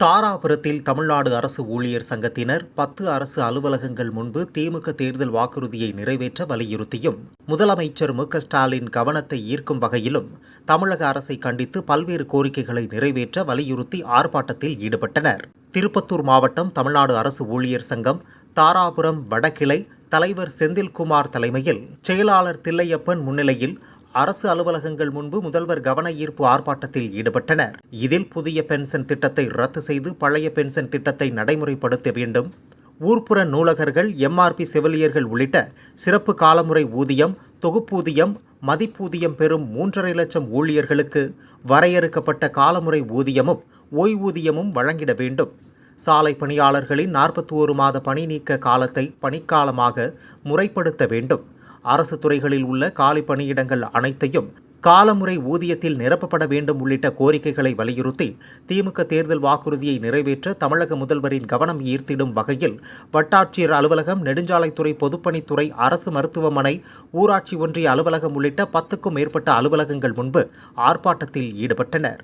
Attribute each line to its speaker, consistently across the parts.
Speaker 1: தாராபுரத்தில் தமிழ்நாடு அரசு ஊழியர் சங்கத்தினர் பத்து அரசு அலுவலகங்கள் முன்பு திமுக தேர்தல் வாக்குறுதியை நிறைவேற்ற வலியுறுத்தியும் முதலமைச்சர் மு ஸ்டாலின் கவனத்தை ஈர்க்கும் வகையிலும் தமிழக அரசை கண்டித்து பல்வேறு கோரிக்கைகளை நிறைவேற்ற வலியுறுத்தி ஆர்ப்பாட்டத்தில் ஈடுபட்டனர். திருப்பத்தூர் மாவட்டம் தமிழ்நாடு அரசு ஊழியர் சங்கம் தாராபுரம் வடகிளை தலைவர் செந்தில்குமார் தலைமையில் செயலாளர் தில்லையப்பன் முன்னிலையில் அரசு அலுவலகங்கள் முன்பு முதல்வர் கவன ஈர்ப்பு ஆர்ப்பாட்டத்தில் ஈடுபட்டனர். இதில் புதிய பென்ஷன் திட்டத்தை ரத்து செய்து பழைய பென்ஷன் திட்டத்தை நடைமுறைப்படுத்த வேண்டும். ஊர்ப்புற நூலகர்கள் எம்ஆர்பி செவிலியர்கள் உள்ளிட்ட சிறப்பு காலமுறை ஊதியம் தொகுப்பூதியம் மதிப்பூதியம் பெறும் மூன்றரை லட்சம் ஊழியர்களுக்கு வரையறுக்கப்பட்ட காலமுறை ஊதியமும் ஓய்வூதியமும் வழங்கிட வேண்டும். சாலை பணியாளர்களின் நாற்பத்தி ஒரு மாத பணி நீக்க காலத்தை பணிக்காலமாக முறைப்படுத்த வேண்டும். அரசு துறைகளில் உள்ள காலி பணியிடங்கள் அனைத்தையும் காலமுறை ஊதியத்தில் நிரப்பப்பட வேண்டும் உள்ளிட்ட கோரிக்கைகளை வலியுறுத்தி திமுக தேர்தல் வாக்குறுதியை நிறைவேற்ற தமிழக முதல்வரின் கவனம் ஈர்த்திடும் வகையில் வட்டாட்சியர் அலுவலகம் நெடுஞ்சாலைத்துறை பொதுப்பணித்துறை அரசு மருத்துவமனை ஊராட்சி ஒன்றிய அலுவலகம் உள்ளிட்ட பத்துக்கும் மேற்பட்ட அலுவலகங்கள் முன்பு ஆர்ப்பாட்டத்தில் ஈடுபட்டனர்.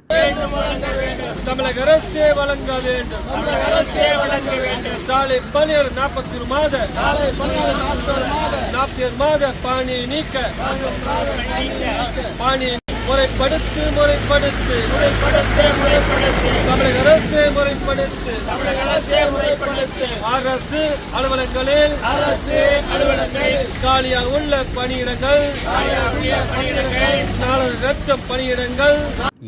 Speaker 2: தமிழக அரசே வழங்க வேண்டும். தமிழக அரசே வழங்க வேண்டும். சாலை பணியர் நாற்பத்தி ஒரு மாத சாலை பணியர் பாணி நீக்க பாணி முறைப்படுத்து முறைப்படுத்து முறைப்படுத்து முறைப்படுத்து. தமிழக அரசே முறைப்படுத்து. தமிழக அரசே முறைப்படுத்து. அரசு அலுவலகங்களில் அரசு அலுவலகங்கள் காலியாக உள்ள பணியிடங்கள் நாலு லட்சம் பணியிடங்கள்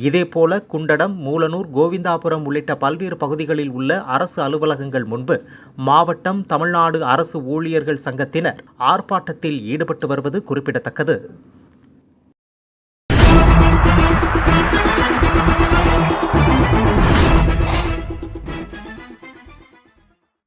Speaker 1: இதேபோல குண்டடம் மூலனூர் கோவிந்தாபுரம் உள்ளிட்ட பல்வேறு பகுதிகளில் உள்ள அரசு அலுவலகங்கள் முன்பு மாவட்டம் தமிழ்நாடு அரசு ஊழியர்கள் சங்கத்தினர் ஆர்ப்பாட்டத்தில் ஈடுபட்டு வருவது குறிப்பிடத்தக்கது.